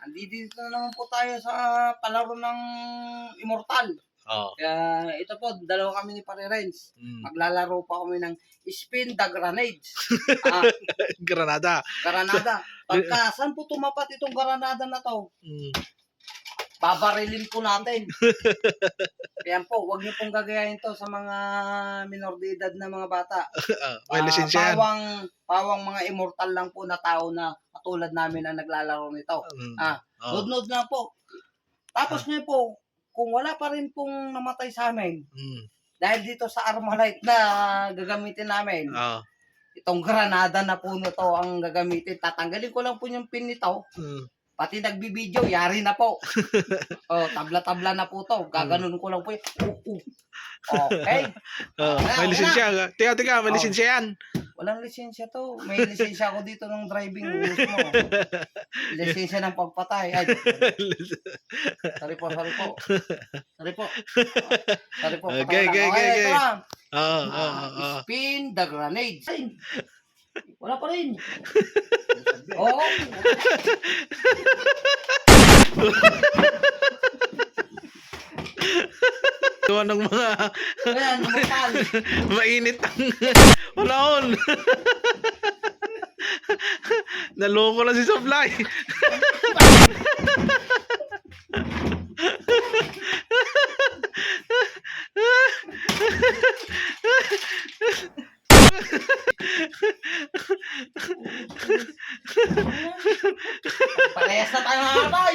Andito na naman po tayo sa palaro ng Immortal. Oo. Kaya ito po, dalawa kami ni Pare Renz. Mm. Maglalaro pa kami ng Spin the Grenades. ah, Granada. Granada. Pagka, saan po tumapat itong Granada na to? Mm. Babarilin po natin. Kaya po, wag niyo pong gagayahin to sa mga minor de edad na mga bata. Ah, lisensya yan. Pawang, pawang mga immortal lang po na tao na katulad namin ang naglalaro nito. Mm. Ah, Oo. Nod-nod na po. Tapos ngayon po, kung wala pa rin pong namatay sa amin, Mm. dahil dito sa Armalite na gagamitin namin, Oo. itong granada na po na to ang gagamitin. Tatanggalin ko lang po yung pin nito. Mm. Pati nagbibideo, yari na po. oh, tabla-tabla na po to. Gaganon ko lang po. yun. Uh, uh. Okay. Wala, May lisensya. Tika, tika, may Oo. lisensya yan. Walang lisensya to. May lisensya ako dito ng driving rules mo. Lisensya ng pagpatay. Ay, sorry po, sorry po. Sorry po. Sorry po. Okay, okay, okay, ito okay. na. Oo, oo, Ah, oo. spin the grenade. Ay, Wala pa rin. Oo. gawa ng mga Ayan, bukal. mainit ang panahon. Naloko na si Supply. Parehas na tayo mga kapay!